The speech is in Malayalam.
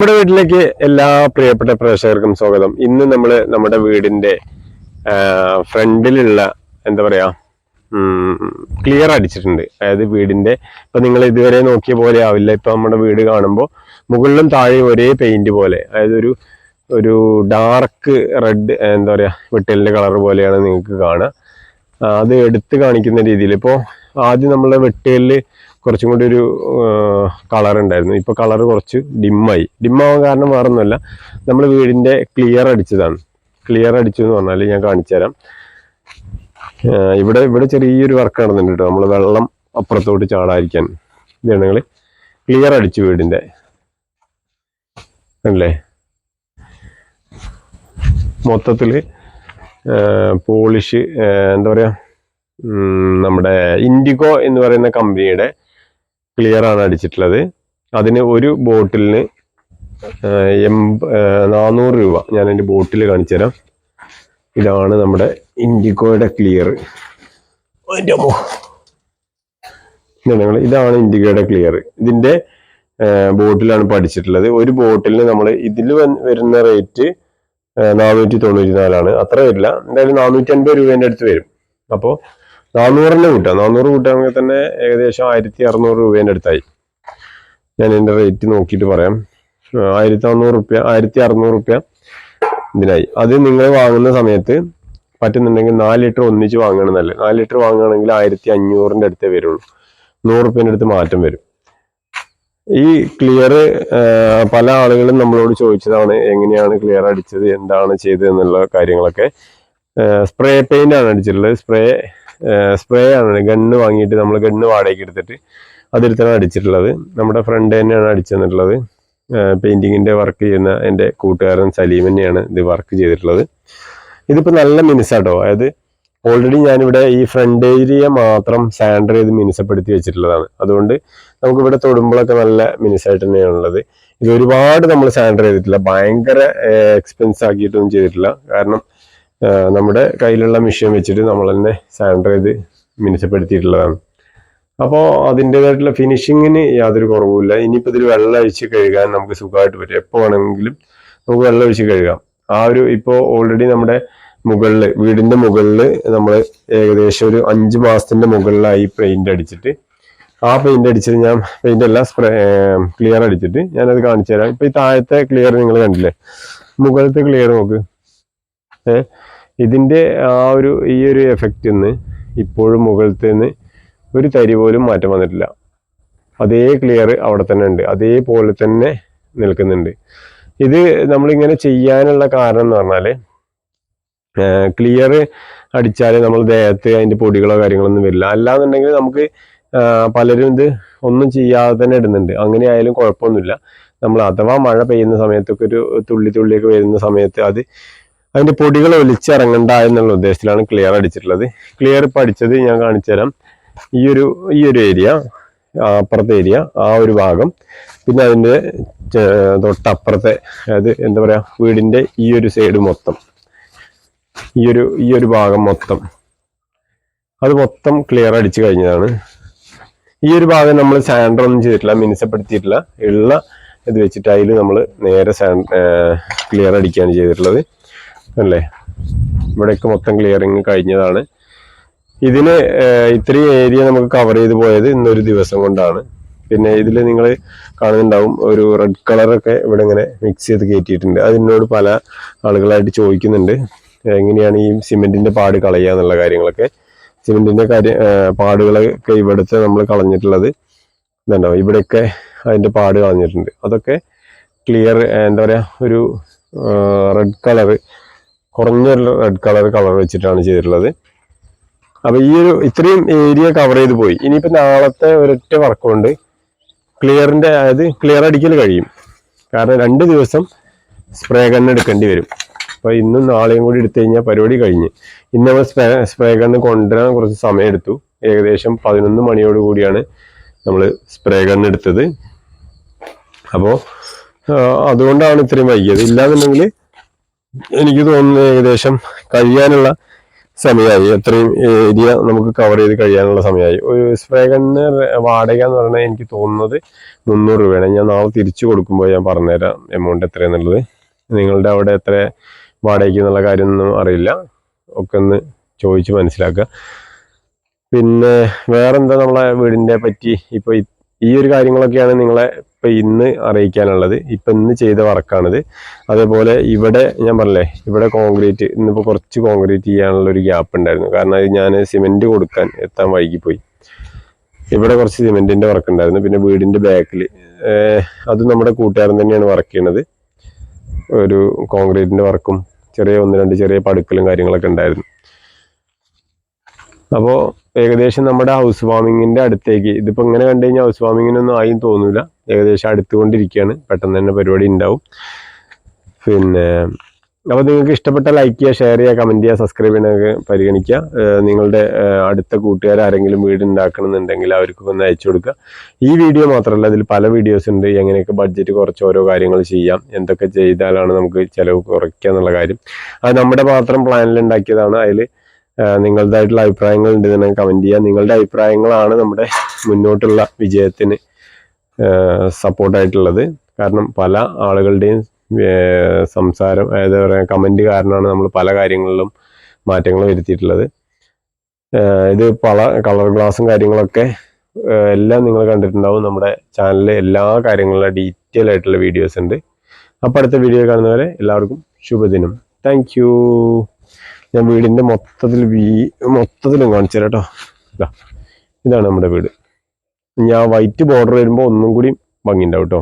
നമ്മുടെ വീട്ടിലേക്ക് എല്ലാ പ്രിയപ്പെട്ട പ്രേക്ഷകർക്കും സ്വാഗതം. ഇന്ന് നമ്മൾ നമ്മുടെ വീടിന്റെ ഫ്രണ്ടിലുള്ള എന്താ പറയാ ക്ലിയർ അടിച്ചിട്ടുണ്ട്. അതായത് വീടിന്റെ ഇപ്പൊ നിങ്ങൾ ഇതുവരെ നോക്കിയ പോലെ ആവില്ല. ഇപ്പൊ നമ്മുടെ വീട് കാണുമ്പോൾ മുകളിലും താഴെ ഒരേ പെയിന്റ് പോലെ. അതായത് ഒരു ഒരു ഡാർക്ക് റെഡ് എന്താ പറയാ വെട്ടലിന്റെ കളർ പോലെയാണ് നിങ്ങൾക്ക് കാണുക അത് എടുത്ത് കാണിക്കുന്ന രീതിയിൽ. ഇപ്പോൾ ആദ്യം നമ്മളെ വെട്ടലിൽ കുറച്ചും കൂടി ഒരു കളർ ഉണ്ടായിരുന്നു. ഇപ്പോൾ കളർ കുറച്ച് ഡിമ്മായി. ഡിമ്മാവാൻ കാരണം വേറെ ഒന്നുമല്ല നമ്മൾ വീടിന്റെ ക്ലിയർ അടിച്ചതാണ്. ക്ലിയർ അടിച്ചു എന്ന് പറഞ്ഞാൽ ഞാൻ കാണിച്ചു തരാം ഇവിടെ ഇവിടെ ചെറിയൊരു വർക്ക് നടന്നിട്ടുണ്ട് കേട്ടോ നമ്മൾ വെള്ളം അപ്പുറത്തോട്ട് ചാടാതിരിക്കാൻ. ഇതാണ് നിങ്ങൾ ക്ലിയർ അടിച്ചു വീടിന്റെ അല്ലേ? മൊത്തത്തിൽ പോളിഷ് എന്താ പറയുക നമ്മുടെ ഇൻഡിഗോ എന്ന് പറയുന്ന കമ്പനിയുടെ ക്ലിയർ ആണ് അടിച്ചിട്ടുള്ളത്. അതിന് ഒരു ബോട്ടിലിന് എൺപ നാനൂറ് രൂപ ഞാൻ എന്റെ ബോട്ടിൽ കാണിച്ചു തരാം ഇതാണ് നമ്മുടെ ഇൻഡിഗോയുടെ ക്ലിയർ ഇതാണ് ഇൻഡിഗോയുടെ ക്ലിയർ ഇതിന്റെ ബോട്ടിലാണ് പഠിച്ചിട്ടുള്ളത് ഒരു ബോട്ടിലിന് നമ്മൾ ഇതിൽ വരുന്ന റേറ്റ് നാനൂറ്റി തൊണ്ണൂറ്റി നാലാണ് അത്ര വരില്ല. എന്തായാലും നാനൂറ്റി അൻപത് രൂപേന്റെ അടുത്ത് വരും. അപ്പോൾ നാനൂറിന് കൂട്ടുക? നാനൂറ് കൂട്ടുകയാണെങ്കിൽ തന്നെ ഏകദേശം ആയിരത്തി അറുന്നൂറ് രൂപേന്റെ അടുത്തായി. ഞാൻ എന്റെ റേറ്റ് നോക്കിയിട്ട് പറയാം. ആയിരത്തി അറുന്നൂറ് റുപ്യ ആയിരത്തി അറുന്നൂറ് റുപ്യ ഇതിനായി. അത് നിങ്ങൾ വാങ്ങുന്ന സമയത്ത് പറ്റുന്നുണ്ടെങ്കിൽ നാല് ലിറ്റർ ഒന്നിച്ച് വാങ്ങണം നാല് ലിറ്റർ വാങ്ങുകയാണെങ്കിൽ ആയിരത്തി അഞ്ഞൂറിന്റെ അടുത്തേ വരുള്ളൂ. നൂറ് റുപ്യന്റെ അടുത്ത് മാറ്റം വരും. ഈ ക്ലിയർ പല ആളുകളും നമ്മളോട് ചോദിച്ചതാണ് എങ്ങനെയാണ് ക്ലിയർ അടിച്ചത് എന്താണ് ചെയ്തത് എന്നുള്ള കാര്യങ്ങളൊക്കെ. സ്പ്രേ പെയിന്റ് ആണ് അടിച്ചിട്ടുള്ളത്. സ്പ്രേ സ്പ്രേ ആണ്. ഗണ്ണ് വാങ്ങിയിട്ട് നമ്മൾ ഗണ്ണ് വാടകയ്ക്ക് എടുത്തിട്ട് അതിരുത്താണ് അടിച്ചിട്ടുള്ളത്. നമ്മുടെ ഫ്രണ്ട് തന്നെയാണ് അടിച്ചു തന്നിട്ടുള്ളത്. പെയിന്റിങ്ങിന്റെ വർക്ക് ചെയ്യുന്ന എന്റെ കൂട്ടുകാരൻ സലീം തന്നെയാണ് ഇത് വർക്ക് ചെയ്തിട്ടുള്ളത്. ഇതിപ്പോൾ നല്ല മിനുസാട്ടോ അതായത് ഓൾറെഡി ഞാനിവിടെ ഈ ഫ്രണ്ട് ഏരിയ മാത്രം സാൻഡർ ചെയ്ത് മിനുസപ്പെടുത്തി വെച്ചിട്ടുള്ളതാണ്. അതുകൊണ്ട് നമുക്കിവിടെ തൊടുമ്പോഴൊക്കെ നല്ല മിനുസായിട്ട് തന്നെയാണുള്ളത് ഇത് ഒരുപാട് നമ്മൾ സാൻഡർ ചെയ്തിട്ടില്ല. ഭയങ്കര എക്സ്പെൻസ് ആക്കിയിട്ടൊന്നും ചെയ്തിട്ടില്ല. കാരണം നമ്മുടെ കയ്യിലുള്ള മെഷീൻ വെച്ചിട്ട് നമ്മൾ തന്നെ സാൻഡർ ചെയ്ത് മിനുസപ്പെടുത്തിയിട്ടുള്ളതാണ്. അപ്പോൾ അതിന്റെതായിട്ടുള്ള ഫിനിഷിങ്ങിന് യാതൊരു കുറവുമില്ല. ഇനിയിപ്പോൾ ഇതിൽ വെള്ളം ഒഴിച്ച് കഴുകാൻ നമുക്ക് സുഖമായിട്ട് പറ്റും. എപ്പോൾ വേണമെങ്കിലും നമുക്ക് വെള്ളം ഒഴിച്ച് കഴുകാം. ആ ഒരു ഇപ്പോൾ ഓൾറെഡി നമ്മുടെ മുകളിൽ വീടിന്റെ മുകളിൽ നമ്മൾ ഏകദേശം ഒരു അഞ്ച് മാസത്തിന്റെ മുകളിലായി പെയിന്റ് അടിച്ചിട്ട് ആ പെയിന്റ് അടിച്ചിട്ട് ഞാൻ പെയിന്റ് അല്ല സ്പ്രേ ക്ലിയർ അടിച്ചിട്ട് ഞാനത് കാണിച്ചു തരാം. ഇപ്പോൾ ഈ താഴത്തെ ക്ലിയർ നിങ്ങൾ കണ്ടില്ലേ? മുകളിലത്തെ ക്ലിയർ നോക്ക്. ഏ ഇതിന്റെ ആ ഒരു ഈ ഒരു എഫക്റ്റ് നിന്ന് ഇപ്പോഴും മുകളിലത്തെ നിന്ന് ഒരു തരി പോലും മാറ്റം വന്നിട്ടില്ല. അതേ ക്ലിയർ അവിടെ തന്നെ ഉണ്ട്. അതേപോലെ തന്നെ നിൽക്കുന്നുണ്ട്. ഇത് നമ്മളിങ്ങനെ ചെയ്യാനുള്ള കാരണം എന്ന് പറഞ്ഞാൽ ക്ലിയർ അടിച്ചാൽ നമ്മൾ ദേഹത്ത് അതിന്റെ പൊടികളോ കാര്യങ്ങളൊന്നും വരില്ല. അല്ലാന്നുണ്ടെങ്കിൽ നമുക്ക് പലരും ഇത് ഒന്നും ചെയ്യാതെ തന്നെ ഇടുന്നുണ്ട്. അങ്ങനെ ആയാലും കുഴപ്പമൊന്നുമില്ല. നമ്മൾ അഥവാ മഴ പെയ്യുന്ന സമയത്തൊക്കെ ഒരു തുള്ളി തുള്ളിയൊക്കെ വരുന്ന സമയത്ത് അത് അതിന്റെ പൊടികൾ ഒലിച്ചിറങ്ങണ്ട എന്നുള്ള ഉദ്ദേശത്തിലാണ് ക്ലിയർ അടിച്ചിട്ടുള്ളത്. ക്ലിയർ ഇപ്പം അടിച്ചത് ഞാൻ കാണിച്ചു തരാം. ഈ ഒരു ഈ ഒരു ഏരിയ അപ്പുറത്തെ ഏരിയ ആ ഒരു ഭാഗം പിന്നെ അതിന്റെ തൊട്ടപ്പുറത്തെ അതായത് എന്താ പറയാ വീടിന്റെ ഈ ഒരു സൈഡ് മൊത്തം. ഈ ഒരു ഈ ഒരു ഭാഗം മൊത്തം. അത് മൊത്തം ക്ലിയർ അടിച്ചു കഴിഞ്ഞതാണ്. ഈ ഒരു ഭാഗം നമ്മൾ സാൻഡർ ഒന്നും ചെയ്തിട്ടില്ല മിനുസപ്പെടുത്തിയിട്ടില്ല. ഉള്ള ഇത് വെച്ചിട്ട് അതിൽ നമ്മൾ നേരെ സാൻഡ് ക്ലിയർ അടിക്കുകയാണ് ചെയ്തിട്ടുള്ളത്. അല്ലേ? ഇവിടെയൊക്കെ മൊത്തം ക്ലിയറിങ് കഴിഞ്ഞതാണ്. ഇതിന് ഇത്രയും ഏരിയ നമുക്ക് കവർ ചെയ്ത് പോയത് ഇന്നൊരു ദിവസം കൊണ്ടാണ്. പിന്നെ ഇതിൽ നിങ്ങൾ കാണുന്നുണ്ടാവും ഒരു റെഡ് കളറൊക്കെ ഇവിടെ ഇങ്ങനെ മിക്സ് ചെയ്ത് കയറ്റിയിട്ടുണ്ട് അതിനോട് പല ആളുകളായിട്ട് ചോദിക്കുന്നുണ്ട്. എങ്ങനെയാണ് ഈ സിമെന്റിന്റെ പാട് കളയുക എന്നുള്ള കാര്യങ്ങളൊക്കെ. സിമെന്റിന്റെ കാര്യ പാടുകളൊക്കെ ഇവിടുത്തെ നമ്മൾ കളഞ്ഞിട്ടുള്ളത് ഇതുണ്ടാവും ഇവിടെയൊക്കെ അതിന്റെ പാട് കളഞ്ഞിട്ടുണ്ട്. അതൊക്കെ ക്ലിയർ എന്താ പറയാ ഒരു റെഡ് കളർ കുറഞ്ഞൊരു റെഡ് കളർ കളർ വെച്ചിട്ടാണ് ചെയ്തിട്ടുള്ളത്. അപ്പോൾ ഈ ഒരു ഇത്രയും ഏരിയ കവർ ചെയ്ത് പോയി. ഇനിയിപ്പോ നാളത്തെ ഒരൊറ്റ വർക്ക് കൊണ്ട് ക്ലിയറിന്റെ അതായത് ക്ലിയർ അടിക്കൽ കഴിയും. കാരണം രണ്ട് ദിവസം സ്പ്രേ ഗണ്ണ് എടുക്കേണ്ടി വരും. അപ്പോൾ ഇന്നും നാളെയും കൂടി എടുത്തു കഴിഞ്ഞാൽ പരിപാടി കഴിഞ്ഞ്. ഇന്ന് നമ്മൾ സ്പ്രേ സ്പ്രേ ഗണ്ണ് കൊണ്ടുവരാൻ കുറച്ച് സമയം എടുത്തു ഏകദേശം പതിനൊന്ന് മണിയോട് കൂടിയാണ് നമ്മൾ സ്പ്രേ ഗണ്ണ് എടുത്തത്. അപ്പോൾ അതുകൊണ്ടാണ് ഇത്രയും വൈകിയത്. ഇല്ലാന്നുണ്ടെങ്കിൽ എനിക്ക് തോന്നുന്നത് ഏകദേശം കഴിയാനുള്ള സമയമായി. എത്രയും ഏരിയ നമുക്ക് കവർ ചെയ്ത് കഴിയാനുള്ള സമയമായി. ഒരു സ്പ്രേ ഗണ്ണ് വാടക എന്ന് പറഞ്ഞാൽ എനിക്ക് തോന്നുന്നത് മുന്നൂറ് രൂപയാണ്. ഞാൻ നാളെ തിരിച്ചു കൊടുക്കുമ്പോൾ ഞാൻ പറഞ്ഞുതരാം എമൗണ്ട് എത്രയാന്നുള്ളത്. നിങ്ങളുടെ അവിടെ എത്ര വാടകയ്ക്ക് എന്നുള്ള കാര്യമൊന്നും അറിയില്ല. ഒക്കെ ഒന്ന് ചോദിച്ച് മനസ്സിലാക്കുക. പിന്നെ വേറെന്താ നമ്മളെ വീടിന്റെ പറ്റി? ഇപ്പോൾ ഈ ഒരു കാര്യങ്ങളൊക്കെയാണ് നിങ്ങളെ ഇപ്പം ഇന്ന് അറിയിക്കാനുള്ളത്. ഇപ്പം ഇന്ന് ചെയ്ത വർക്കാണിത്. അതേപോലെ ഇവിടെ ഞാൻ പറഞ്ഞില്ലേ ഇവിടെ കോൺക്രീറ്റ് ഇന്നിപ്പോൾ കുറച്ച് കോൺക്രീറ്റ് ചെയ്യാനുള്ള ഒരു ഗ്യാപ്പ് ഉണ്ടായിരുന്നു. കാരണം അത് ഞാൻ സിമെന്റ് കൊടുക്കാൻ എത്താൻ വൈകിപ്പോയി. ഇവിടെ കുറച്ച് സിമെന്റിന്റെ വർക്ക് ഉണ്ടായിരുന്നു. പിന്നെ വീടിന്റെ ബാക്കിൽ അത് നമ്മുടെ കൂട്ടുകാരൻ തന്നെയാണ് വർക്ക് ചെയ്യണത്. ഒരു കോൺക്രീറ്റിന്റെ വർക്കും ചെറിയ ഒന്ന് രണ്ട് ചെറിയ പടുക്കലും കാര്യങ്ങളൊക്കെ ഉണ്ടായിരുന്നു. അപ്പോൾ ഏകദേശം നമ്മുടെ ഹൗസ് വാമിങ്ങിന്റെ അടുത്തേക്ക്. ഇതിപ്പോൾ ഇങ്ങനെ കണ്ടു കഴിഞ്ഞാൽ ഹൗസ് വാമിങ്ങിനൊന്നും ആയും തോന്നില്ല ഏകദേശം അടുത്തുകൊണ്ടിരിക്കുകയാണ് പെട്ടെന്ന് തന്നെ പരിപാടി ഉണ്ടാവും പിന്നെ അപ്പോൾ നിങ്ങൾക്ക് ഇഷ്ടപ്പെട്ട ലൈക്ക് ചെയ്യുക ഷെയർ ചെയ്യുക കമന്റ് ചെയ്യുക സബ്സ്ക്രൈബ് ചെയ്യാനൊക്കെ പരിഗണിക്കുക. നിങ്ങളുടെ അടുത്ത കൂട്ടുകാർ ആരെങ്കിലും വീട് ഉണ്ടാക്കണമെന്നുണ്ടെങ്കിൽ അവർക്കൊക്കെ ഒന്ന് അയച്ചു കൊടുക്കുക. ഈ വീഡിയോ മാത്രമല്ല അതിൽ പല വീഡിയോസ് ഉണ്ട്. എങ്ങനെയൊക്കെ ബഡ്ജറ്റ് കുറച്ച് ഓരോ കാര്യങ്ങൾ ചെയ്യാം. എന്തൊക്കെ ചെയ്താലാണ് നമുക്ക് ചിലവ് കുറയ്ക്കുക എന്നുള്ള കാര്യം. അത് നമ്മുടെ മാത്രം പ്ലാനിൽ ഉണ്ടാക്കിയതാണ് അതിൽ നിങ്ങളുടേതായിട്ടുള്ള അഭിപ്രായങ്ങൾ ഉണ്ട് തന്നെ കമന്റ് ചെയ്യുക നിങ്ങളുടെ അഭിപ്രായങ്ങളാണ് നമ്മുടെ മുന്നോട്ടുള്ള വിജയത്തിന് സപ്പോർട്ടായിട്ടുള്ളത് കാരണം പല ആളുകളുടെയും സംസാരം അതായത് പറയുക കമന്റ് കാരണമാണ് നമ്മൾ പല കാര്യങ്ങളിലും മാറ്റങ്ങൾ വരുത്തിയിട്ടുള്ളത്. ഇത് പല കളർ ഗ്ലാസും കാര്യങ്ങളൊക്കെ എല്ലാം നിങ്ങൾ കണ്ടിട്ടുണ്ടാവും. നമ്മുടെ ചാനലിലെ എല്ലാ കാര്യങ്ങളിലും ഡീറ്റെയിൽ ആയിട്ടുള്ള വീഡിയോസ് ഉണ്ട്. അപ്പോൾ അടുത്ത വീഡിയോ കാണുന്നവരെ എല്ലാവർക്കും ശുഭദിനം. താങ്ക് ഞാൻ വീടിന്റെ മൊത്തത്തിൽ വീ മൊത്തത്തിലും കാണിച്ചു തരാം കേട്ടോ. ഇതാണ് നമ്മുടെ വീട്. ഞാൻ വൈറ്റ് ബോർഡർ വരുമ്പോൾ ഒന്നും കൂടി ഭംഗിയുണ്ടാവും കേട്ടോ.